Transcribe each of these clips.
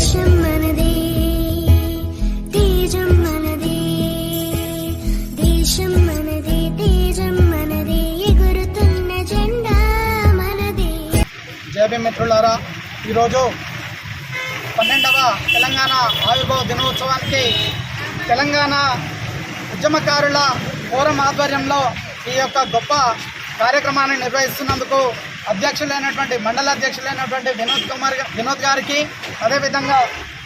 దేశం మనదే తేజం మనదే దేశం మనదే తేజం మనదే ఎగురుతున్న జెండా మనదే జేబీ మిత్రులారా ఈరోజు పన్నెండవ తెలంగాణ ఆవిర్భావ దినోత్సవానికి తెలంగాణ ఉద్యమకారుల ఫోరం ఆధ్వర్యంలో ఈ యొక్క గొప్ప కార్యక్రమాన్ని నిర్వహిస్తున్నందుకు అధ్యక్షులైనటువంటి మండల అధ్యక్షులైనటువంటి వినోద్ కుమార్ వినోద్ గారికి అదేవిధంగా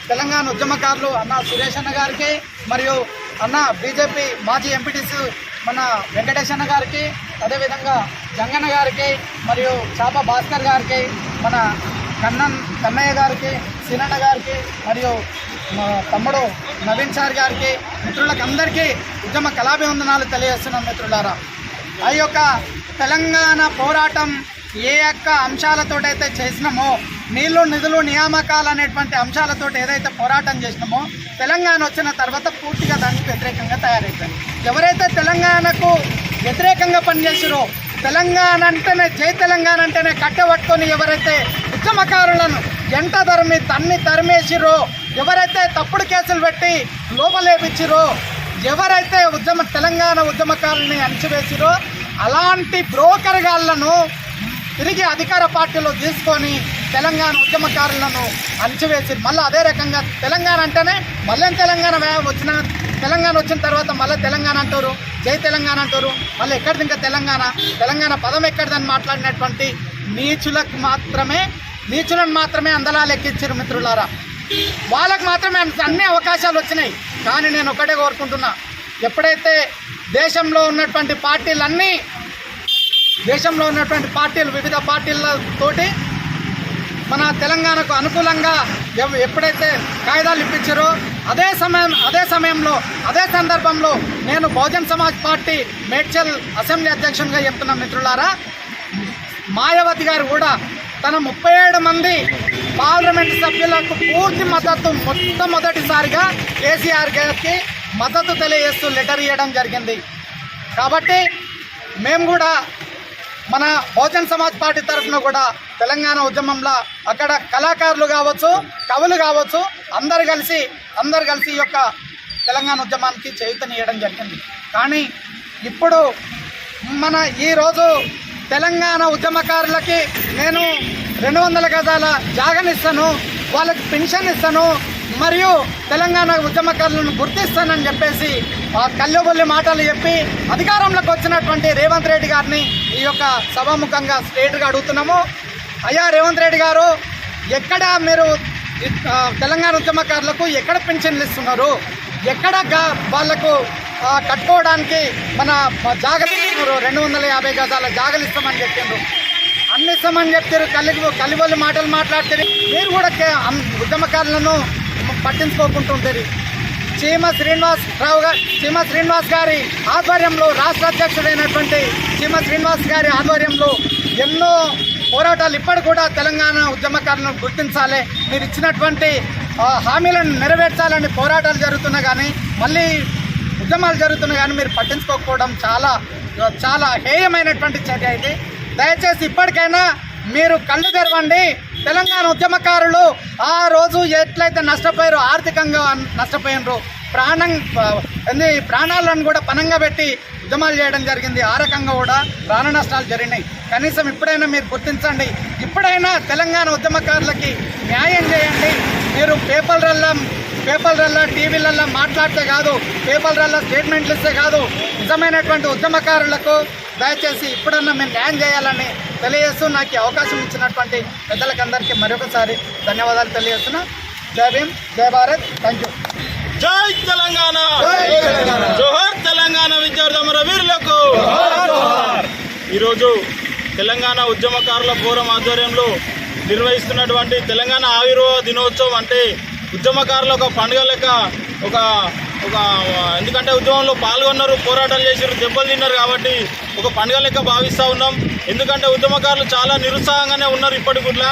తెలంగాణ ఉద్యమకారులు అన్న సురేష్ అన్న గారికి మరియు అన్న బీజేపీ మాజీ ఎంపీటీసీ మన వెంకటేష్ అన్న గారికి అదేవిధంగా జంగన్న గారికి మరియు చాప భాస్కర్ గారికి మన కన్నన్ కన్నయ్య గారికి సినన్న గారికి మరియు మా తమ్ముడు నవీన్ సార్ గారికి మిత్రులకు అందరికీ ఉద్యమ కళాభివందనాలు తెలియజేస్తున్నాం మిత్రులారా. ఆ యొక్క తెలంగాణ పోరాటం ఏ యొక్క అంశాలతోటైతే చేసినామో నీళ్ళు నిధులు నియామకాలు అనేటువంటి అంశాలతో ఏదైతే పోరాటం చేసినామో తెలంగాణ వచ్చిన తర్వాత పూర్తిగా దానికి వ్యతిరేకంగా తయారైపోయింది. ఎవరైతే తెలంగాణకు వ్యతిరేకంగా పనిచేసారో తెలంగాణ అంటేనే జై తెలంగాణ అంటేనే కట్టబట్టుకొని ఎవరైతే ఉద్యమకారులను ఎంట తరిమి తన్ని తరిమేసిరో ఎవరైతే తప్పుడు కేసులు పెట్టి లోపలేపించిరో ఎవరైతే ఉద్యమ తెలంగాణ ఉద్యమకారుల్ని అణచివేసిరో అలాంటి బ్రోకర్ గాళ్ళను తిరిగి అధికార పార్టీలో తీసుకొని తెలంగాణ ఉద్యమకారులను అణచివేసి మళ్ళీ అదే రకంగా తెలంగాణ అంటేనే మళ్ళీ తెలంగాణ వచ్చిన తెలంగాణ వచ్చిన తర్వాత మళ్ళీ తెలంగాణ అంటారు. జై తెలంగాణ అంటారు. మళ్ళీ ఎక్కడిది ఇంకా తెలంగాణ? తెలంగాణ పదం ఎక్కడిదని మాట్లాడినటువంటి నీచులకు మాత్రమే నీచులను మాత్రమే అందలా లెక్కించారు మిత్రులారా. వాళ్ళకు మాత్రమే అన్ని అవకాశాలు వచ్చినాయి. కానీ నేను ఒకటే కోరుకుంటున్నా. ఎప్పుడైతే దేశంలో ఉన్నటువంటి పార్టీలన్నీ దేశంలో ఉన్నటువంటి పార్టీలు వివిధ పార్టీలతోటి మన తెలంగాణకు అనుకూలంగా ఎప్పుడైతే కాగితాలు ఇప్పించారో అదే సమయం అదే సమయంలో అదే సందర్భంలో నేను బహుజన్ సమాజ్ పార్టీ మేడ్చల్ అసెంబ్లీ అధ్యక్షునిగా చెప్తున్న మిత్రులారా మాయావతి గారు కూడా తన ముప్పై ఏడు మంది పార్లమెంట్ సభ్యులకు పూర్తి మద్దతు మొట్టమొదటిసారిగా కేసీఆర్ గారికి మద్దతు తెలియజేస్తూ లెటర్ ఇవ్వడం జరిగింది. కాబట్టి మేము కూడా మన బహుజన్ సమాజ్ పార్టీ తరఫున కూడా తెలంగాణ ఉద్యమంలో అక్కడ కళాకారులు కావచ్చు కవులు కావచ్చు అందరు కలిసి అందరు కలిసి ఈ యొక్క తెలంగాణ ఉద్యమానికి చేయుతనియడం జరిగింది. కానీ ఇప్పుడు మన ఈరోజు తెలంగాణ ఉద్యమకారులకి నేను రెండు వందల గజాల జాగనిస్తాను వాళ్ళకి పెన్షన్ ఇస్తాను మరియు తెలంగాణ ఉద్యమకారులను గుర్తిస్తానని చెప్పేసి కల్లోబొల్లి మాటలు చెప్పి అధికారంలోకి వచ్చినటువంటి రేవంత్ రెడ్డి గారిని ఈ యొక్క సభాముఖంగా స్ట్రేట్గా అడుగుతున్నాము. అయ్యా రేవంత్ రెడ్డి గారు ఎక్కడ మీరు తెలంగాణ ఉద్యమకారులకు ఎక్కడ పెన్షన్లు ఇస్తున్నారు? ఎక్కడ వాళ్ళకు వాళ్ళకు కట్టుకోవడానికి మన జాగలు రెండు వందల యాభై గజాల జాగలు ఇస్తామని చెప్పిండ్రు అన్ని ఇస్తామని చెప్తారు కల్లి కలివల్లి మాటలు మాట్లాడతారు మీరు కూడా ఉద్యమకారులను పట్టించుకోకుంటుంటారు చీమ శ్రీనివాస్ రావు గారు చీమ శ్రీనివాస్ గారి ఆధ్వర్యంలో రాష్ట్ర అధ్యక్షుడైనటువంటి చీమ శ్రీనివాస్ గారి ఆధ్వర్యంలో ఎన్నో పోరాటాలు ఇప్పటి కూడా తెలంగాణ ఉద్యమకారులను గుర్తించాలి. మీరు ఇచ్చినటువంటి హామీలను నెరవేర్చాలని పోరాటాలు జరుగుతున్నా కానీ మళ్ళీ ఉద్యమాలు జరుగుతున్నా కానీ మీరు పట్టించుకోకపోవడం చాలా చాలా హేయమైనటువంటి చర్య ఇది. దయచేసి ఇప్పటికైనా మీరు కళ్ళు తెరవండి. తెలంగాణ ఉద్యమకారులు ఆ రోజు ఎట్లయితే నష్టపోయారో ఆర్థికంగా నష్టపోయినరు ప్రాణం ఏంది ప్రాణాలను కూడా పనంగా పెట్టి ఉద్యమాలు చేయడం జరిగింది. ఆ రకంగా కూడా ప్రాణ నష్టాలు జరిగినాయి. కనీసం ఇప్పుడైనా మీరు గుర్తించండి. ఇప్పుడైనా తెలంగాణ ఉద్యమకారులకి న్యాయం చేయండి. మీరు పేపర్లల్లో పేపర్లల్లో టీవీలల్లో మాట్లాడితే కాదు పేపర్లల్లో స్టేట్మెంట్లు ఇస్తే కాదు నిజమైనటువంటి ఉద్యమకారులకు దయచేసి ఇప్పుడన్నా మేము న్యాయం చేయాలని తెలియజేస్తూ నాకు అవకాశం ఇచ్చినటువంటి పెద్దలకు అందరికీ మరొకసారి ధన్యవాదాలు తెలియజేస్తున్నా. జై భీమ్ జై భారత్ థ్యాంక్ యూ. జై తెలంగాణ. జోహర్ తెలంగాణ విద్యార్థి అమర వీరులకు! ఈరోజు తెలంగాణ ఉద్యమకారుల ఫోరం ఆధ్వర్యంలో నిర్వహిస్తున్నటువంటి తెలంగాణ ఆవిర్భావ దినోత్సవం అంటే ఉద్యమకారుల ఒక పండుగ లెక్క ఒక ఒక ఎందుకంటే ఉద్యమంలో పాల్గొన్నారు పోరాటాలు చేసారు దెబ్బలు తిన్నారు కాబట్టి ఒక పండుగ లెక్క భావిస్తూ ఉన్నాం. ఎందుకంటే ఉద్యమకారులు చాలా నిరుత్సాహంగానే ఉన్నారు ఇప్పటికి కూడా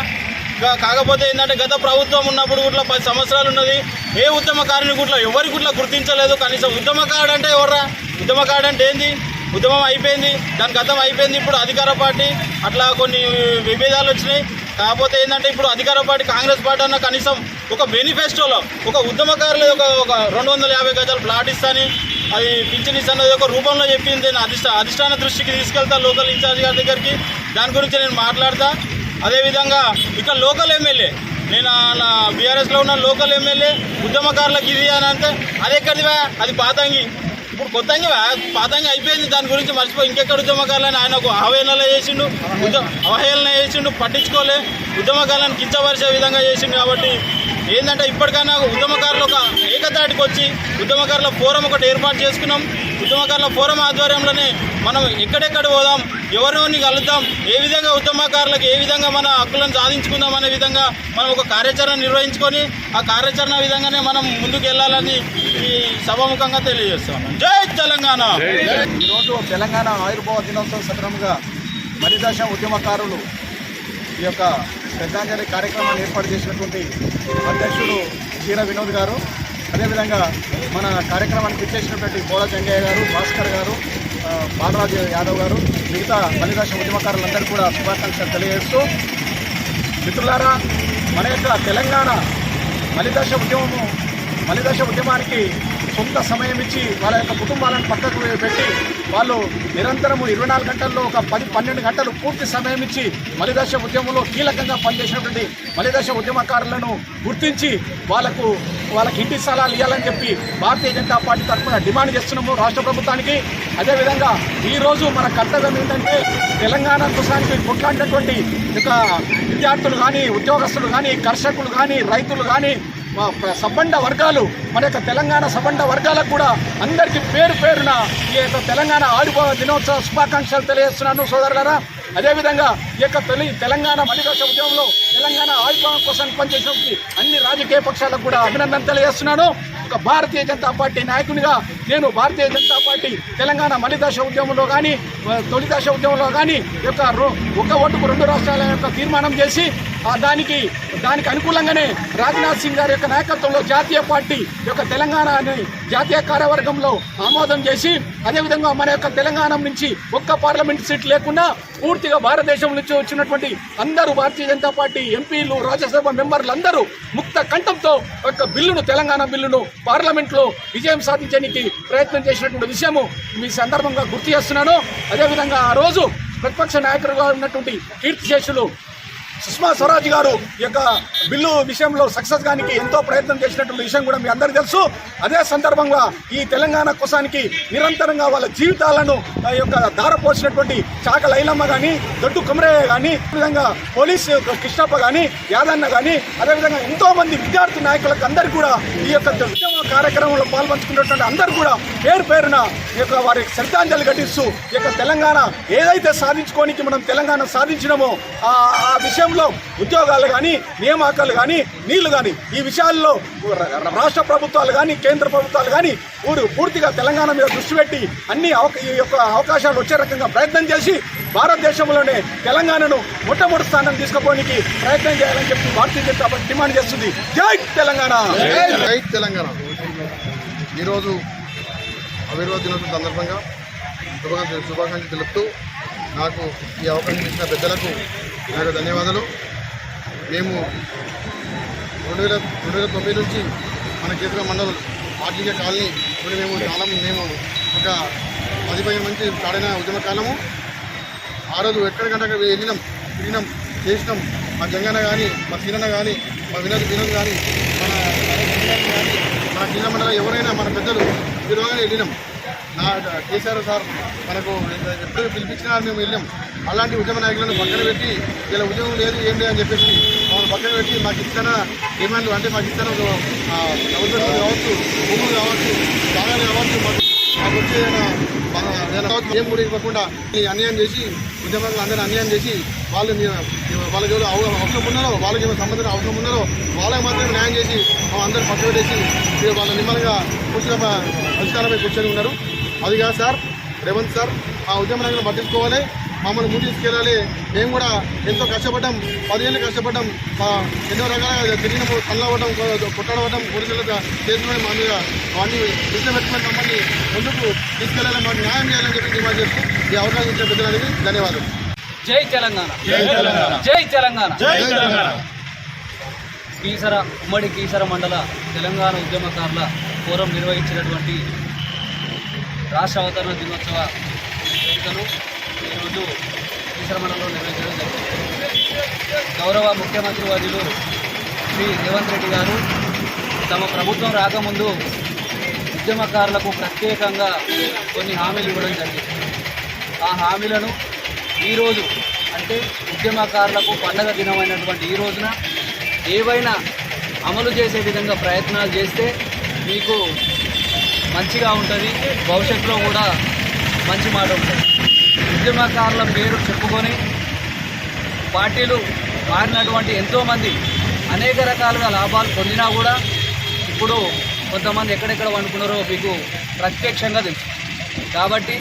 కాకపోతే ఏంటంటే గత ప్రభుత్వం ఉన్నప్పుడు కూడా పది సంవత్సరాలు ఉన్నది. ఏ ఉద్యమకారుని కూడా ఎవరి కూడా గుర్తించలేదు. కనీసం ఉద్యమకారుడు అంటే ఎవర్రా? ఉద్యమకారుడు అంటే ఏంది? ఉద్యమం అయిపోయింది. దాని గతం అయిపోయింది ఇప్పుడు అధికార పార్టీ. అట్లా కొన్ని విభేదాలు వచ్చినాయి. కాకపోతే ఏంటంటే ఇప్పుడు అధికార పార్టీ కాంగ్రెస్ పార్టీ అన్న కనీసం ఒక మేనిఫెస్టోలో ఒక ఉద్యమకారులు ఒక ఒక రెండు వందల యాభై గజాలు ప్లాట్ ఇస్తాని అది పింఛన్ ఇస్తాను ఒక రూపంలో చెప్పింది. నేను అధిష్ట అధిష్టాన దృష్టికి తీసుకెళ్తా లోకల్ ఇన్ఛార్జ్ గారి దగ్గరికి. దాని గురించి నేను మాట్లాడతా. అదేవిధంగా ఇక్కడ లోకల్ ఎమ్మెల్యే నేను నా బీఆర్ఎస్లో ఉన్న లోకల్ ఎమ్మెల్యే ఉద్యమకారులకు ఇది అని అంటే అది ఎక్కడిదివా అది పాతంగి. ఇప్పుడు కొత్తగా పాతంగా అయిపోయింది. దాని గురించి మర్చిపోయి ఇంకెక్కడ ఉద్యమకాలని ఆయన ఒక అవహేళన చేసిండు. అవహేళన చేసిండు పట్టించుకోలే. ఉద్యమకాలను కించపరిచే విధంగా చేసిండు కాబట్టి ఏంటంటే ఇప్పటికైనా ఉద్యమకారులు ఒక ఏకతాటికి వచ్చి ఉద్యమకారుల ఫోరం ఒకటి ఏర్పాటు చేసుకున్నాం. ఉద్యమకారుల ఫోరం ఆధ్వర్యంలోనే మనం ఎక్కడెక్కడ పోదాం ఎవరిని కలుద్దాం ఏ విధంగా ఉద్యమకారులకు ఏ విధంగా మన హక్కులను సాధించుకుందాం అనే విధంగా మనం ఒక కార్యాచరణ నిర్వహించుకొని ఆ కార్యాచరణ విధంగానే మనం ముందుకు వెళ్ళాలని ఈ సభాముఖంగా తెలియజేస్తాం జై తెలంగాణ! ఈరోజు తెలంగాణ ఆయుర్భావ దినోత్సవం సందర్భంగా మరిదశ ఉద్యమకారులు ఈ యొక్క శ్రద్ధాంజలి కార్యక్రమాన్ని ఏర్పాటు చేసినటువంటి అధ్యక్షుడు చీర వినోద్ గారు అదేవిధంగా మన కార్యక్రమానికి ఇచ్చేసినటువంటి బోళ జంగయ్య గారు భాస్కర్ గారు బాలరాజు యాదవ్ గారు మిగతా మలిదశ ఉద్యమకారులందరూ కూడా శుభాకాంక్షలు తెలియజేస్తూ మిత్రులారా మన యొక్క తెలంగాణ మలిదశ ఉద్యమము మలిదశ ఉద్యమానికి సొంత సమయం ఇచ్చి వాళ్ళ యొక్క కుటుంబాలను పక్కకు పెట్టి వాళ్ళు నిరంతరము ఇరవై నాలుగు గంటల్లో ఒక పది పన్నెండు గంటలు పూర్తి సమయం ఇచ్చి మలిదశ ఉద్యమంలో కీలకంగా పనిచేసినటువంటి మలిదశ ఉద్యమకారులను గుర్తించి వాళ్ళకు వాళ్ళకి ఇంటి స్థలాలు ఇవ్వాలని చెప్పి భారతీయ జనతా పార్టీ తరఫున డిమాండ్ చేస్తున్నాము రాష్ట్ర ప్రభుత్వానికి. అదేవిధంగా ఈరోజు మన కర్తవ్యం ఏంటంటే తెలంగాణ కోసానికి కొట్లాడినటువంటి ఇక విద్యార్థులు కానీ ఉద్యోగస్తులు కానీ కర్షకులు కానీ రైతులు కానీ సబ్బండ వర్గాలు మన యొక్క తెలంగాణ సబ్బండ వర్గాలకు కూడా అందరికీ పేరు పేరున ఈ యొక్క తెలంగాణ ఆడిపో దినోత్సవ శుభాకాంక్షలు తెలియజేస్తున్నాను సోదరులరా. అదేవిధంగా ఈ యొక్క తొలి తెలంగాణ మలిదశ ఉద్యమంలో తెలంగాణ ఆవిర్భావం కోసం పనిచేసినటువంటి అన్ని రాజకీయ పక్షాలకు కూడా అభినందన తెలియజేస్తున్నాను. ఒక భారతీయ జనతా పార్టీ నాయకునిగా నేను భారతీయ జనతా పార్టీ తెలంగాణ మలిదశ ఉద్యమంలో కానీ తొలి దశ ఉద్యమంలో కానీ యొక్క ఒక ఓటుకు రెండు రాష్ట్రాల యొక్క తీర్మానం చేసి దానికి దానికి అనుకూలంగానే రాజ్నాథ్ సింగ్ గారి యొక్క నాయకత్వంలో జాతీయ పార్టీ యొక్క తెలంగాణ అనే జాతీయ కార్యవర్గంలో ఆమోదం చేసి అదేవిధంగా మన యొక్క తెలంగాణ నుంచి ఒక్క పార్లమెంట్ సీట్ లేకుండా పూర్తిగా భారతదేశం నుంచి వచ్చినటువంటి అందరూ భారతీయ జనతా పార్టీ ఎంపీలు రాజ్యసభ మెంబర్లు అందరూ ముక్త కంఠంతో ఒక బిల్లును తెలంగాణ బిల్లును పార్లమెంట్లో విజయం సాధించడానికి ప్రయత్నం చేసినటువంటి విషయము మీ సందర్భంగా గుర్తు చేస్తున్నాను. అదేవిధంగా ఆ రోజు ప్రతిపక్ష నాయకులుగా ఉన్నటువంటి కీర్తిశేషులు సుష్మా స్వరాజ్ గారు ఈ యొక్క బిల్లు విషయంలో సక్సెస్ గానికి ఎంతో ప్రయత్నం చేసినటువంటి విషయం కూడా మీ అందరికీ తెలుసు. అదే సందర్భంగా ఈ తెలంగాణ కోసానికి నిరంతరంగా వాళ్ళ జీవితాలను ఆ యొక్క ధారపోసినటువంటి చాక లైలమ్మ కానీ దొడ్డు కుమరయ్య కానీ విధంగా పోలీస్ కృష్ణప్ప కానీ యాదన్న కానీ అదేవిధంగా ఎంతో మంది విద్యార్థి నాయకులకు అందరికీ కూడా ఈ యొక్క ఉద్యమ కార్యక్రమంలో పాల్పంచుకున్నటువంటి అందరూ కూడా పేరు పేరున ఈ యొక్క వారికి శ్రద్ధాంజలి ఘటిస్తూ ఈ యొక్క తెలంగాణ ఏదైతే సాధించుకోనికి మనం తెలంగాణ సాధించినామో ఆ ఆ విషయంలో ఉద్యోగాలు కానీ నియామకాలు కానీ నీళ్ళు కానీ ఈ విషయాల్లో రాష్ట్ర ప్రభుత్వాలు కానీ కేంద్ర ప్రభుత్వాలు కానీ ఊరు పూర్తిగా తెలంగాణ మీద దృష్టి పెట్టి అన్ని ఈ యొక్క అవకాశాలు వచ్చే రకంగా ప్రయత్నం చేసి భారతదేశంలోనే తెలంగాణను మొట్టమొదటి స్థానం తీసుకుపోవడానికి ప్రయత్నం చేయాలని చెప్పి భారతీయ జనతా పార్టీ డిమాండ్ చేస్తుంది. జై తెలంగాణ! జై తెలంగాణ! ఈరోజు ఆవిర్భావ దినోత్సవం సందర్భంగా శుభాకాంక్షలు శుభాకాంక్షలు తెలుపుతూ నాకు ఈ అవకాశం ఇచ్చిన పెద్దలకు నాకు ధన్యవాదాలు. మేము రెండు వేల రెండు వేల తొమ్మిది నుంచి మన కేంద్ర మండలం ఆర్టీక కాలనీ ఇప్పుడు మేము కాలం మేము ఒక పది పది మంది స్టార్ట్ ఉద్యమకాలము ఉద్యమ కాలము. ఆ రోజు ఎక్కడికంటే అక్కడ వెళ్ళినాం తిరిగినాం చేసినాం. మా జంగన్న కానీ మా సీనన్న కానీ మా వినోద్ వినోద్ కానీ మన కానీ మన జిల్లా మండలం ఎవరైనా మన పెద్దలు విధంగానే వెళ్ళినాం. నా కేసీఆర్ సార్ మనకు ఎప్పుడు పిలిపించినా మేము వెళ్ళాం. అలాంటి ఉద్యమ నాయకులను పక్కన పెట్టి ఇలా ఉద్యమం లేదు ఏం అని చెప్పేసి మమ్మల్ని పక్కన పెట్టి మాకు ఇచ్చిన డిమాండ్లు అంటే మాకు ఇచ్చిన ప్రభుత్వం కావచ్చు భూములు కావచ్చు జాగాలు కావచ్చు మాకు వచ్చే ఏం కూడా ఇవ్వకుండా అన్యాయం చేసి ఉద్యమాలు అందరూ అన్యాయం చేసి వాళ్ళు వాళ్ళకి ఎవరు అవసరం ఉన్నారో వాళ్ళకి ఏమైనా సంబంధం అవసరం ఉన్నారో వాళ్ళకి మాత్రమే న్యాయం చేసి అందరూ పక్కన పెట్టేసి వాళ్ళ నిమ్మలంగా కూర్చున్న అధికారమై కూర్చొని ఉన్నారు. అది కాదు సార్ రేవంత్ సార్ ఆ ఉద్యమ నాయకులను పట్టించుకోవాలి. మమ్మల్ని ముందు తీసుకెళ్ళాలి. మేము కూడా ఎంతో కష్టపడ్డాం పదిహేళ్ళు కష్టపడ్డాం. ఆ, ఎన్నో రకాలుగా తిరిగినప్పుడు కళ్ళవడం కొట్టడవడం పోలీసులు చేసుకుని మా మీద అవన్నీ దృష్టి పెట్టుకుని మమ్మల్ని ముందుకు తీసుకెళ్ళాలి మాకు న్యాయం చేయాలని చెప్పి డిమాండ్ చేస్తూ ఈ అవకాశం ఇచ్చిన పెద్దలకి ధన్యవాదాలు. జై తెలంగాణ. జై తెలంగాణ. జై తెలంగాణ. జై తెలంగాణ. కీసర ఉమ్మడి కీసర మండల తెలంగాణ ఉద్యమకారుల ఫోరం నిర్వహించినటువంటి రాష్ట్ర అవతరణ దినోత్సవ వేడుకలు ఈరోజు విశ్రమణలో నిర్వహించడం జరిగింది. గౌరవ ముఖ్యమంత్రి వర్యులు శ్రీ రేవంత్ రెడ్డి గారు తమ ప్రభుత్వం రాకముందు ఉద్యమకారులకు ప్రత్యేకంగా కొన్ని హామీలు ఇవ్వడం జరిగింది. ఆ హామీలను ఈరోజు అంటే ఉద్యమకారులకు పండగ దినమైనటువంటి ఈ రోజున ఏవైనా అమలు చేసే విధంగా ప్రయత్నాలు చేస్తే మీకు మంచిగా ఉంటుంది. భవిష్యత్తులో కూడా మంచి మాట ఉంటుంది. ఉద్యమకారుల పేరు చెప్పుకొని పార్టీలు మారినటువంటి ఎంతోమంది అనేక రకాలుగా లాభాలు పొందినా కూడా ఇప్పుడు కొంతమంది ఎక్కడెక్కడ వండుకున్నారో మీకు ప్రత్యక్షంగా తెలుసు. కాబట్టి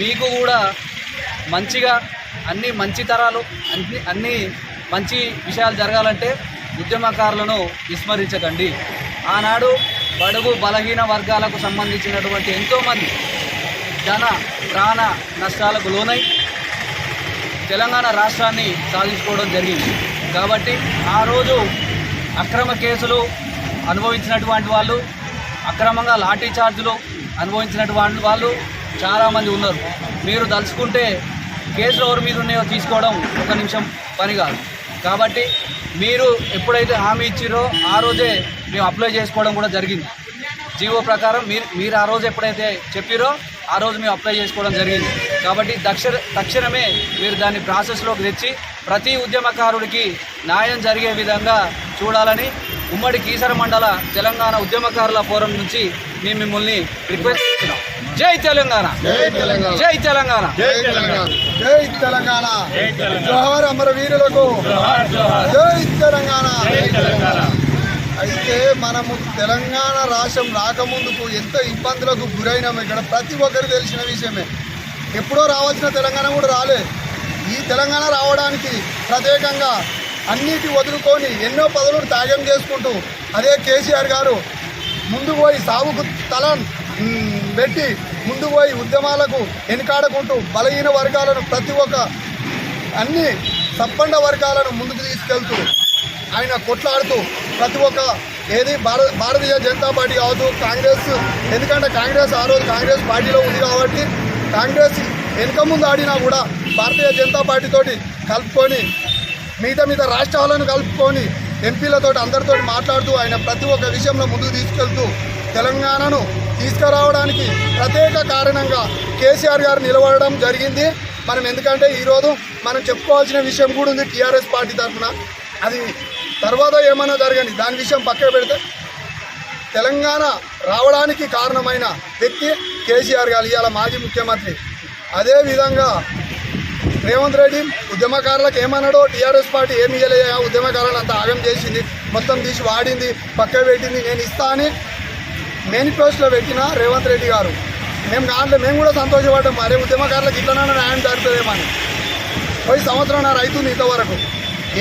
మీకు కూడా మంచిగా అన్ని మంచి తరాలు అన్ని అన్ని మంచి విషయాలు జరగాలంటే ఉద్యమకారులను విస్మరించకండి. ఆనాడు బడుగు బలహీన వర్గాలకు సంబంధించినటువంటి ఎంతోమంది జన ప్రాణ నష్టాలకు లోనై తెలంగాణ రాష్ట్రాన్ని సాధించుకోవడం జరిగింది. కాబట్టి ఆ రోజు అక్రమ కేసులు అనుభవించినటువంటి వాళ్ళు అక్రమంగా లాఠీ చార్జులు అనుభవించినటువంటి వాళ్ళు చాలామంది ఉన్నారు. మీరు తలుచుకుంటే కేసులు ఎవరి మీద ఉన్నాయో తీసుకోవడం ఒక నిమిషం పని కాదు. కాబట్టి మీరు ఎప్పుడైతే హామీ ఇచ్చిరో ఆ రోజే మేము అప్లై చేసుకోవడం కూడా జరిగింది. జీవో ప్రకారం మీరు మీరు ఆ రోజు ఎప్పుడైతే చెప్పిరో ఆ రోజు మేము అప్లై చేసుకోవడం జరిగింది. కాబట్టి తక్షణ తక్షణమే మీరు దాన్ని ప్రాసెస్లోకి తెచ్చి ప్రతి ఉద్యమకారుడికి న్యాయం జరిగే విధంగా చూడాలని ఉమ్మడి కీసర మండల తెలంగాణ ఉద్యమకారుల ఫోరం నుంచి మేము మిమ్మల్ని రిక్వెస్ట్ చేస్తున్నాం. జై తెలంగాణ. జై తెలంగాణ. జై తెలంగాణ. జై తెలంగాణ. జై తెలంగాణ. జోహార్ అమరవీరులకు జై తెలంగాణ. అయితే మనము తెలంగాణ రాష్ట్రం రాకముందుకు ఎంత ఇబ్బందులకు గురైనాము ఇక్కడ ప్రతి ఒక్కరికి తెలిసిన విషయమే. ఎప్పుడో రావాల్సిన తెలంగాణ కూడా రాలే. ఈ తెలంగాణ రావడానికి ప్రత్యేకంగా అన్నిటి వదులుకొని ఎన్నో పదవులు త్యాగం చేసుకుంటూ అదే కేసీఆర్ గారు ముందు పోయి సాగుకు తల పెట్టి ముందు పోయి ఉద్యమాలకు వెనుకాడకుంటూ బలహీన వర్గాలను ప్రతి ఒక్క అన్ని సంపన్న వర్గాలను ముందుకు తీసుకెళ్తూ ఆయన కొట్లాడుతూ ప్రతి ఒక్క ఏది భారత భారతీయ జనతా పార్టీ కావచ్చు కాంగ్రెస్ ఎందుకంటే కాంగ్రెస్ ఆ రోజు కాంగ్రెస్ పార్టీలో ఉంది కాబట్టి కాంగ్రెస్ వెనుక ముందు ఆడినా కూడా భారతీయ జనతా పార్టీతోటి కలుపుకొని మిగతా మిగతా రాష్ట్రాలను కలుపుకొని ఎంపీలతో అందరితో మాట్లాడుతూ ఆయన ప్రతి ఒక్క విషయంలో ముందుకు తీసుకెళ్తూ తెలంగాణను తీసుకురావడానికి ప్రత్యేక కారణంగా కేసీఆర్ గారు నిలబడడం జరిగింది. మనం ఎందుకంటే ఈరోజు మనం చెప్పుకోవాల్సిన విషయం కూడా ఉంది టీఆర్ఎస్ పార్టీ తరఫున. అది తర్వాత ఏమైనా జరగని దాని విషయం పక్కన పెడితే తెలంగాణ రావడానికి కారణమైన వ్యక్తి కేసీఆర్ గారు ఇవాళ మాజీ ముఖ్యమంత్రి. అదేవిధంగా రేవంత్ రెడ్డి ఉద్యమకారులకు ఏమన్నాడో టీఆర్ఎస్ పార్టీ ఏమి ఇవ్వలేదా ఉద్యమకారులను అంత ఆగం చేసింది. మొత్తం తీసి వాడింది. పక్క పెట్టింది. నేను ఇస్తా అని మేనిఫెస్టోలో పెట్టిన రేవంత్ రెడ్డి గారు. మేము దాంట్లో మేము కూడా సంతోషపడ్డాం. మరే ఉద్యమకారులకు ఇట్లనైనా న్యాయం జరుగుతుందేమని పోయి సంవత్సరం అవుతుంది ఇంతవరకు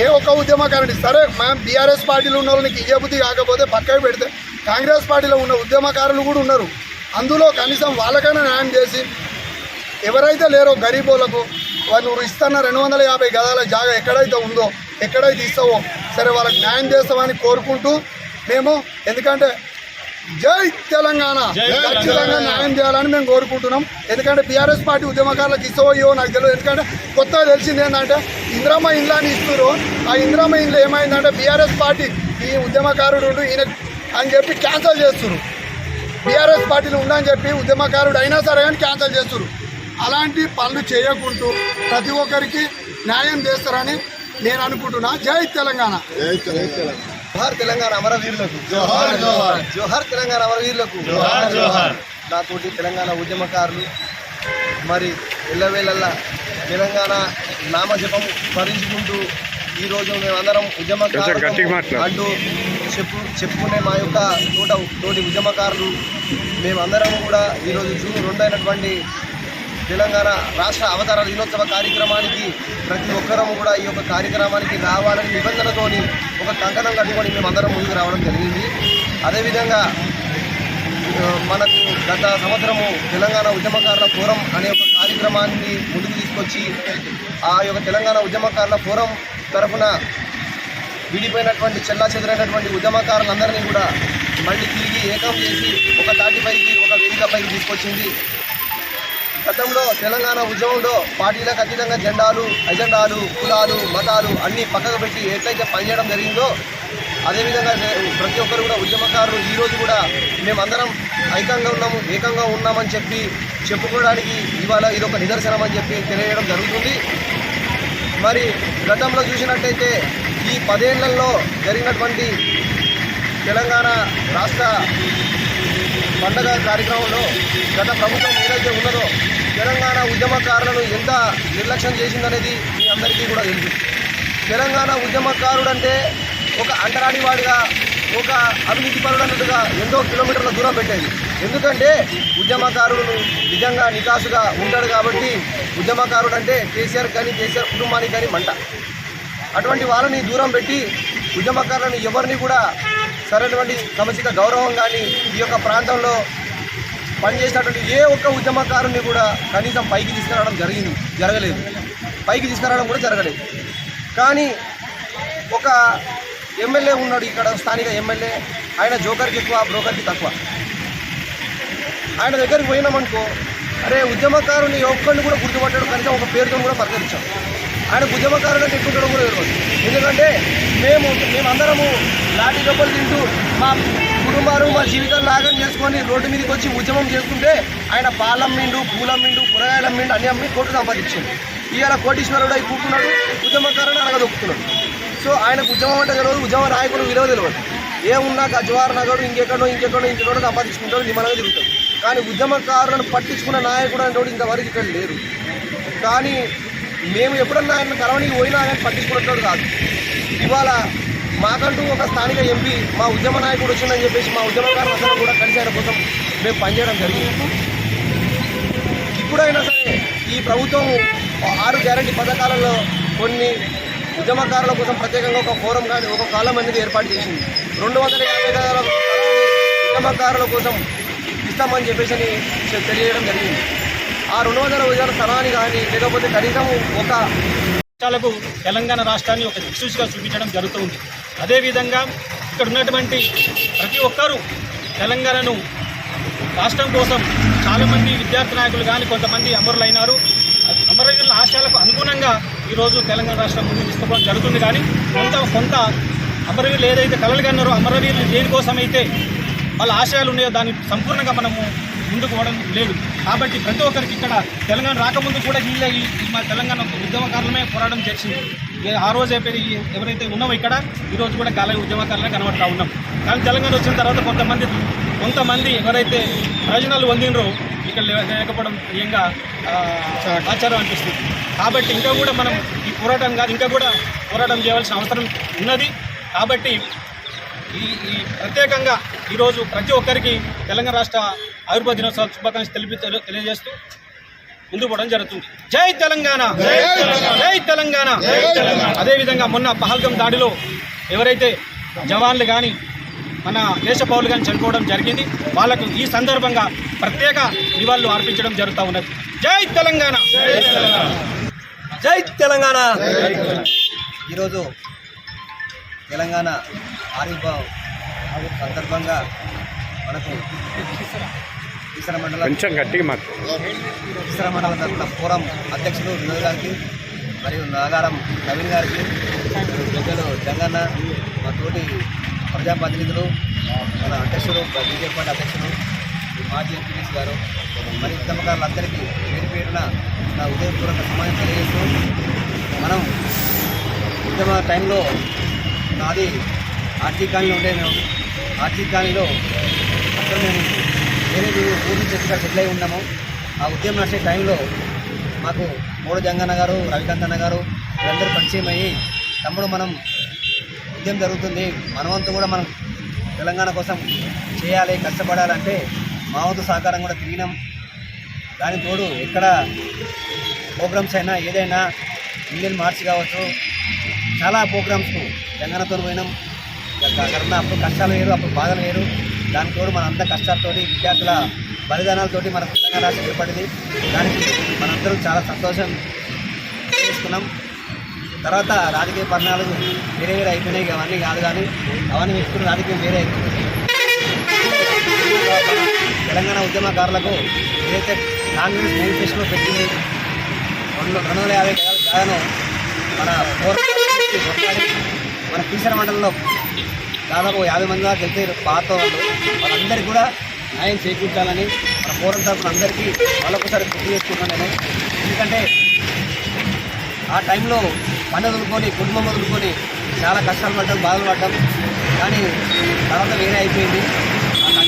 ఏ ఒక్క ఉద్యమకారుడి సరే మేము బీఆర్ఎస్ పార్టీలో ఉన్న వాళ్ళకి ఇయ్యబుద్ధి కాకపోతే పక్కకు పెడితే కాంగ్రెస్ పార్టీలో ఉన్న ఉద్యమకారులు కూడా ఉన్నారు. అందులో కనీసం వాళ్ళకైనా న్యాయం చేసి ఎవరైతే లేరో గరీబులకు వాళ్ళు నువ్వు ఇస్తున్న రెండు వందల యాభై గదాల జాగా ఎక్కడైతే ఉందో ఎక్కడైతే ఇస్తావో సరే వాళ్ళకి న్యాయం చేస్తామని కోరుకుంటూ మేము ఎందుకంటే జై తెలంగాణ. జై ఖచ్చితంగా న్యాయం చేయాలని మేము కోరుకుంటున్నాం. ఎందుకంటే బీఆర్ఎస్ పార్టీ ఉద్యమకారులకు ఇస్తావో ఇవో నాకు తెలియదు. ఎందుకంటే కొత్తగా తెలిసింది ఏంటంటే ఇంద్రమ్మ ఇండ్లు అని ఇస్తున్నారు. ఆ ఇంద్రమ్మ ఇండ్లు ఏమైందంటే బీఆర్ఎస్ పార్టీ ఈ ఉద్యమకారుడు ఈయన అని చెప్పి క్యాన్సిల్ చేస్తున్నారు. బీఆర్ఎస్ పార్టీలో ఉండని చెప్పి ఉద్యమకారుడు అయినా సరే కానీ క్యాన్సిల్ చేస్తారు అలాంటి పనులు చేయకుంటూ ప్రతి ఒక్కరికి న్యాయం చేస్తారని నేను అనుకుంటున్నా. జై తెలంగాణ. జై తెలంగాణ. జోహార్ తెలంగాణ అమరవీరులకు. జోహార్ జోహార్. జోహార్ తెలంగాణ అమరవీరులకు. జోహార్ జోహార్. నాతోటి తెలంగాణ ఉద్యమకారులు మరి ఎల్లవేళల్లా తెలంగాణ నామజపం స్మరించుకుంటూ ఈరోజు మేమందరం ఉద్యమకారులు అంటూ చెప్పు చెప్పుకునే మా యొక్క తోట తోటి ఉద్యమకారులు మేమందరం కూడా ఈరోజు జూన్ రెండు అయినటువంటి తెలంగాణ రాష్ట్ర అవతార దినోత్సవ కార్యక్రమానికి ప్రతి ఒక్కరూ కూడా ఈ యొక్క కార్యక్రమానికి రావాలని నిబంధనతోని ఒక కంకణం కట్టుకొని మేమందరం ముందుకు రావడం జరిగింది. అదేవిధంగా మనకు గత సంవత్సరము తెలంగాణ ఉద్యమకారుల ఫోరం అనే ఒక కార్యక్రమాన్ని ముందుకు తీసుకొచ్చి ఆ యొక్క తెలంగాణ ఉద్యమకారుల ఫోరం తరఫున విడిపోయినటువంటి చెల్లా చెదరైనటువంటి ఉద్యమకారులందరినీ కూడా మళ్ళీ తిరిగి ఏకం చేసి ఒక తాటిపైకి ఒక వేదికపైకి తీసుకొచ్చింది. గతంలో తెలంగాణ ఉద్యమంలో పార్టీలకు అతీతంగా జెండాలు ఎజెండాలు కులాలు మతాలు అన్నీ పక్కకు పెట్టి ఎట్లయితే పనిచేయడం జరిగిందో అదేవిధంగా ప్రతి ఒక్కరు కూడా ఉద్యమకారులు ఈరోజు కూడా మేమందరం ఐకంగా ఉన్నాము ఏకంగా ఉన్నామని చెప్పి చెప్పుకోవడానికి ఇవాళ ఇది ఒక నిదర్శనం అని చెప్పి తెలియడం జరుగుతుంది. మరి గతంలో చూసినట్టయితే ఈ పదేళ్ళలో జరిగినటువంటి తెలంగాణ రాష్ట్ర పండగ కార్యక్రమంలో గత ప్రభుత్వం ఏదైతే ఉన్నదో తెలంగాణ ఉద్యమకారులను ఎంత నిర్లక్ష్యం చేసిందనేది మీ అందరికీ కూడా తెలుసు. తెలంగాణ ఉద్యమకారుడు అంటే ఒక అంటరానివాడిగా ఒక అవినీతి పరుడన్నట్టుగా ఎంతో కిలోమీటర్ల దూరం పెట్టేది. ఎందుకంటే ఉద్యమకారుడు నిజంగా నికాసుగా ఉంటాడు కాబట్టి ఉద్యమకారుడు అంటే కేసీఆర్ కానీ కేసీఆర్ కుటుంబానికి కానీ మంట. అటువంటి వాళ్ళని దూరం పెట్టి ఉద్యమకారులను ఎవరిని కూడా సరైనటువంటి సముచిత గౌరవం కానీ ఈ యొక్క ప్రాంతంలో పనిచేసినటువంటి ఏ ఒక్క ఉద్యమకారుని కూడా కనీసం పైకి తీసుకురావడం జరిగింది జరగలేదు. పైకి తీసుకురావడం కూడా జరగలేదు. కానీ ఒక ఎమ్మెల్యే ఉన్నాడు ఇక్కడ స్థానిక ఎమ్మెల్యే. ఆయన జోకర్కి ఎక్కువ బ్రోకర్కి తక్కువ. ఆయన దగ్గరికి పోయినామనుకో అరే ఉద్యమకారుని ఒక్కడిని కూడా గుర్తుపట్టాడు కనుక ఒక పేరుతో కూడా పలకరించాం ఆయన ఉద్యమకారుడు అంటే ఎక్కువ కూడా తెలియదు ఎందుకంటే మేము మేమందరము లాఠీ దెబ్బలు తింటూ మా కుటుంబాలు మా జీవితాలు లాగం చేసుకొని రోడ్డు మీదకి వచ్చి ఉద్యమం చేసుకుంటే ఆయన పాలం మిండు పూలం మిండు కూరగాయల మిండు అన్ని అమ్మి కోట్లు సంపాదించింది ఇవాళ కోటీశ్వరుడు అయి కూర్చున్నాడు ఉద్యమకారుడు అడగదొక్కుతున్నాడు సో ఆయనకు ఉద్యమం అంటే తెలియదు ఉద్యమ నాయకుడు విలువ తెలియదు. ఏమున్నా గజ్వార్ నగడు ఇంకెక్కడో ఇంకెక్కడో ఇంకెక్కడో సంపాదించుకుంటాడు నిమ్మలంగా తిరుగుతాడు. కానీ ఉద్యమకారులను పట్టించుకున్న నాయకుడు అనేటువంటి ఇంతవరకు ఇక్కడ లేరు కానీ మేము ఎప్పుడన్నా ఆయన కలవనికి పోయినా ఆయన పట్టించుకున్నట్టు కాదు. ఇవాళ మాకంటూ ఒక స్థానిక ఎంపీ మా ఉద్యమ నాయకుడు వచ్చిందని చెప్పేసి మా ఉద్యమకారులందరూ కూడా కలిసి ఆయన కోసం మేము పనిచేయడం జరిగింది. ఇప్పుడైనా సరే ఈ ప్రభుత్వం ఆరు గ్యారంటీ పథకాలలో కొన్ని ఉద్యమకారుల కోసం ప్రత్యేకంగా ఒక ఫోరం కానీ ఒక కాలం అనేది ఏర్పాటు చేసింది. రెండు వందల యాభై గదాల ఉద్యమకారుల కోసం ఇస్తామని చెప్పేసి అని తెలియజేయడం జరిగింది. ఆ రెండు వందల రోజుల స్థలాన్ని కానీ లేకపోతే కనీసం ఒక రాష్ట్రాలకు తెలంగాణ రాష్ట్రాన్ని ఒక దిక్సూచిగా చూపించడం జరుగుతుంది. అదేవిధంగా ఇక్కడ ఉన్నటువంటి ప్రతి ఒక్కరూ తెలంగాణను రాష్ట్రం కోసం చాలామంది విద్యార్థి నాయకులు కానీ కొంతమంది అమరులైనారు. అమరవీరుల ఆశయాలకు అనుగుణంగా ఈరోజు తెలంగాణ రాష్ట్రం ముందు తీసుకోవడం జరుగుతుంది. కానీ కొంత కొంత అమరవీరులు ఏదైతే కలలు కన్నారో అమరవీరులు దేనికోసమైతే వాళ్ళ ఆశయాలు ఉన్నాయో దాన్ని సంపూర్ణంగా మనము ముందుకు పోవడం లేదు. కాబట్టి ప్రతి ఒక్కరికి ఇక్కడ తెలంగాణ రాకముందు కూడా వీళ్ళ మా తెలంగాణ ఉద్యమకారులమే పోరాటం చేసింది. ఆ రోజు అయిపోయి ఎవరైతే ఉన్నామో ఇక్కడ ఈ రోజు కూడా గాలి ఉద్యమకారులే కనబడతా ఉన్నాం. కానీ తెలంగాణ వచ్చిన తర్వాత కొంతమంది కొంతమంది ఎవరైతే ప్రయోజనాలు పొందినరో ఇక్కడ లేకపోవడం ప్రియంగా ఆచారం అనిపిస్తుంది. కాబట్టి ఇంకా కూడా మనం ఈ పోరాటం కాదు ఇంకా కూడా పోరాటం చేయవలసిన అవసరం ఉన్నది. కాబట్టి ఈ ఈ ప్రత్యేకంగా ఈరోజు ప్రతి ఒక్కరికి తెలంగాణ రాష్ట్ర ఆవిర్భావ దినోత్సవ శుభాకాంక్షలు తెలిపి తెలి- తెలియజేస్తూ ముందుకు పోవడం జరుగుతుంది. జై తెలంగాణ! జై తెలంగాణ! అదేవిధంగా మొన్న పహల్గం దాడిలో ఎవరైతే జవాన్లు కానీ మన దేశ పౌరులు కానీ చనిపోవడం జరిగింది వాళ్ళకు ఈ సందర్భంగా ప్రత్యేక నివాళులు అర్పించడం జరుగుతూ ఉన్నది. జై తెలంగాణ! జై తెలంగాణ! ఈరోజు తెలంగాణ ఆవిర్భావం సందర్భంగా మనకు మండలం. కొంచెం గట్టిగా మాకు. ఈశ్వర మండలం తరఫున ఫోరం అధ్యక్షులు వినోద్ గారికి మరియు నాగారం నవీన్ గారికి పెద్దలు జంగన్న మా తోటి ప్రజాప్రతినిధులు మన అధ్యక్షుడు బీజేపీ పార్టీ అధ్యక్షుడు మాజీ ఎంపీఎస్ గారు మరి ఉద్యమకారులందరికీ పేరు పేరున నా ఉదయపూర్వక సమాజం తెలియజేస్తూ మనం ఉద్యమ టైంలో నాది ఆర్జీ కాలనీలో ఉండే మేము. ఆర్జీ కాలనీలో అక్కడ మేము వేరే ఊరు ఊరు నుంచి సెటిల్ అయి ఉన్నాము ఆ ఉద్యమం నడిచే టైంలో మాకు మూడు జంగన్న గారు రవికాంత్ గారు వీళ్ళందరూ పరిచయం అయ్యి తమ్ముడు మనం ఉద్యమం జరుగుతుంది. మనవంతు కూడా మనం తెలంగాణ కోసం చేయాలి కష్టపడాలంటే మా వంతు సహకారం కూడా తిరిగినాం. దాని తోడు ఎక్కడ ప్రోగ్రామ్స్ అయినా ఏదైనా ఇండియన్ మార్చ్ కావచ్చు చాలా ప్రోగ్రామ్స్కు తెలంగాణతో పోయినాం. కరోనా అప్పుడు కష్టాలు వేరు అప్పుడు బాధలు వేరు. దాని తోడు మన అంత కష్టాలతోటి విద్యార్థుల బలిదానాలతోటి మన తెలంగాణ రాష్ట్రం ఏర్పడింది. దానికి మనందరం చాలా సంతోషం చేసుకున్నాం. తర్వాత రాజకీయ పరిణామాలు వేరే వేరే అయిపోయినాయి. అవన్నీ కాదు కానీ అవన్నీ వేసుకుని రాజకీయం వేరే అయిపోయింది. తెలంగాణ ఉద్యమకారులకు ఏదైతే కాంగ్రెస్ మేనిఫెస్టోలో పెట్టింది రెండు రెండు వందల యాభై గదాల మన పోరాటం మన కీసర మండలంలో దాదాపు యాభై మంది దాకా వెళ్తే పాత వాళ్ళు వాళ్ళందరికీ కూడా న్యాయం చేకూర్చాలని మన పోరాటం తరఫున అందరికీ వాళ్ళొకసారి గుర్తు చేసుకున్నాను నేను ఎందుకంటే ఆ టైంలో పని వదులుకొని కుటుంబం వదులుకొని చాలా కష్టాలు పడ్డాం బాధలు పడటం కానీ తర్వాత వేరే అయిపోయింది.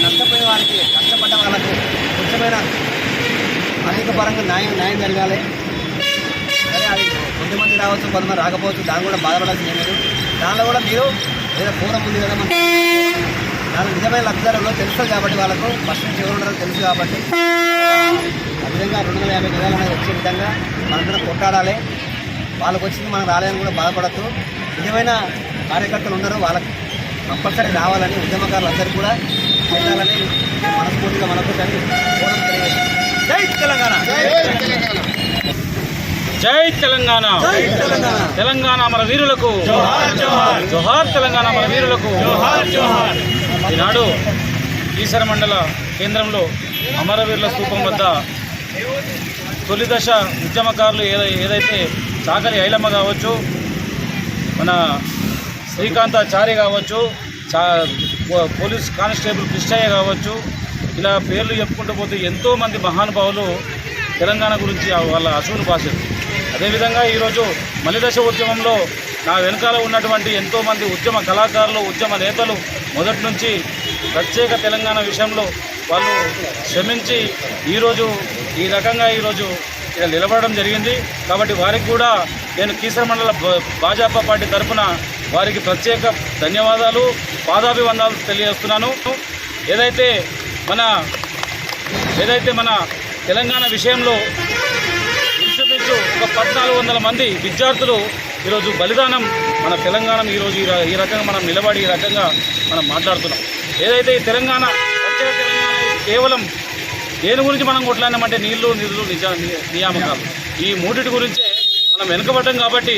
కష్టపోయిన వారికి కష్టపడ్డ వాళ్ళకు కొంచెమైన అనేక పరంగా న్యాయం న్యాయం జరగాలి. సరే అది కొంతమంది రావచ్చు కొంతమంది రాకపోవచ్చు దాన్ని కూడా బాధపడాల్సింది ఏం లేదు. దానిలో కూడా మీరు ఏదో పూర్వం ఉంది కదా మనకి? దాని నిజమైన లబ్ధిదారులు తెలుసు కాబట్టి వాళ్ళకు ఫస్ట్ నుంచి ఎవరు తెలుసు కాబట్టి. ఆ విధంగా రెండు వందల యాభై గజాలు అనేది వచ్చే విధంగా మనందరం కొట్టాడాలి వాళ్ళకు వచ్చింది మనం రాలేదని కూడా బాధపడద్దు. నిజమైన కార్యకర్తలు ఉన్నారు వాళ్ళకి కంపల్సరీ రావాలని ఉద్యమకారులు అందరూ కూడా చేయాలని మనస్ఫూర్తిగా మనకు కోరం జై తెలంగాణ! జై తెలంగాణ. తెలంగాణ. మన వీరులకు. జోహార్ తెలంగాణ మన వీరులకు. ఈనాడు ఈశ్వర మండల కేంద్రంలో అమరవీరుల స్థూపం వద్ద తొలి దశ ఉద్యమకారులు ఏదై ఏదైతే చాకలి ఐలమ్మ కావచ్చు మన శ్రీకాంతాచారి కావచ్చు చా పోలీస్ కానిస్టేబుల్ కృష్ణయ్య కావచ్చు ఇలా పేర్లు చెప్పుకుంటూ పోతే ఎంతోమంది మహానుభావులు తెలంగాణ గురించి వాళ్ళ అసూలు భాషలు అదేవిధంగా ఈరోజు మలిదశ ఉద్యమంలో నా వెనకాల ఉన్నటువంటి ఎంతోమంది ఉద్యమ కళాకారులు ఉద్యమ నేతలు మొదటి నుంచి ప్రత్యేక తెలంగాణ విషయంలో వాళ్ళు శ్రమించి ఈరోజు ఈ రకంగా ఈరోజు ఇక్కడ నిలబడడం జరిగింది. కాబట్టి వారికి కూడా నేను కీసర మండల భా- భాజపా పార్టీ తరఫున వారికి ప్రత్యేక ధన్యవాదాలు పాదాభివందాలు తెలియజేస్తున్నాను. ఏదైతే మన ఏదైతే మన తెలంగాణ విషయంలో ఈరోజు ఒక పద్నాలుగు వందల మంది విద్యార్థులు ఈరోజు బలిదానం మన తెలంగాణ ఈరోజు ఈ ఈ రకంగా మనం నిలబడి ఈ రకంగా మనం మాట్లాడుతున్నాం. ఏదైతే ఈ తెలంగాణ తెలంగాణ కేవలం దేని గురించి మనం కొట్లాడినామంటే నీళ్ళు నిధులు నిజ నియామకాలు. ఈ మూడిటి గురించే మనం వెనుకబడ్డం కాబట్టి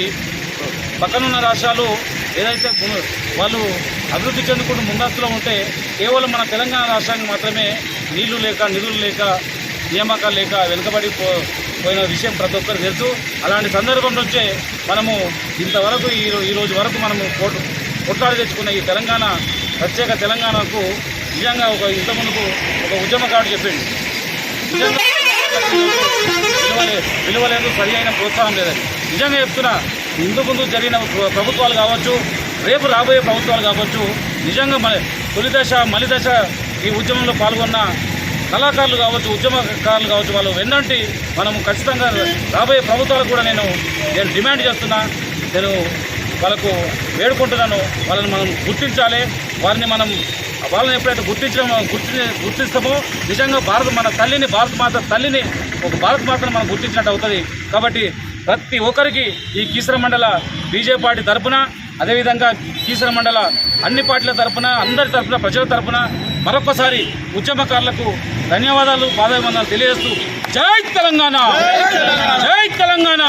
పక్కనున్న రాష్ట్రాలు ఏదైతే వాళ్ళు అభివృద్ధి చెందుకుంటూ ముందస్తులో ఉంటే కేవలం మన తెలంగాణ రాష్ట్రానికి మాత్రమే నీళ్ళు లేక నిధులు లేక నియామకాలు లేక వెనుకబడి పో పోయిన విషయం ప్రతి ఒక్కరు తెలుసు. అలాంటి సందర్భం నుంచే మనము ఇంతవరకు ఈ రో- ఈ రోజు వరకు మనము కోట్ కొట్లాడి తెచ్చుకున్న ఈ తెలంగాణ ప్రత్యేక తెలంగాణకు నిజంగా ఒక ఇంత ముందుకు ఒక ఉద్యమకారుడు చెప్పిండు. విలువలేదు సరి అయిన ప్రోత్సాహం లేదని. నిజంగా చెప్తున్నా ఇందు ముందు జరిగిన ప్రభుత్వాలు కావచ్చు రేపు రాబోయే ప్రభుత్వాలు కావచ్చు నిజంగా మన తొలి దశ ఈ ఉద్యమంలో పాల్గొన్న కళాకారులు కావచ్చు ఉద్యమకారులు కావచ్చు వాళ్ళు వెన్నంటి మనము ఖచ్చితంగా రాబోయే ప్రభుత్వాలకు కూడా నేను నేను డిమాండ్ చేస్తున్నా. నేను వాళ్ళకు వేడుకుంటున్నాను. వాళ్ళని మనం గుర్తించాలి. వారిని మనం వాళ్ళని ఎప్పుడైతే గుర్తించడం గుర్తి గుర్తిస్తామో నిజంగా భారత మన తల్లిని భారత మాత తల్లిని ఒక భారత మాతను మనం గుర్తించినట్టు అవుతుంది. కాబట్టి ప్రతి ఒక్కరికి ఈ కీసర మండల బీజేపీ పార్టీ తరఫున అదేవిధంగా కీసర మండల అన్ని పార్టీల తరఫున అందరి తరఫున ప్రజల తరపున మరొకసారి ఉద్యమకారులకు ధన్యవాదాలు పాదాభివందనాలు తెలియజేస్తూ జై తెలంగాణ! జై తెలంగాణ!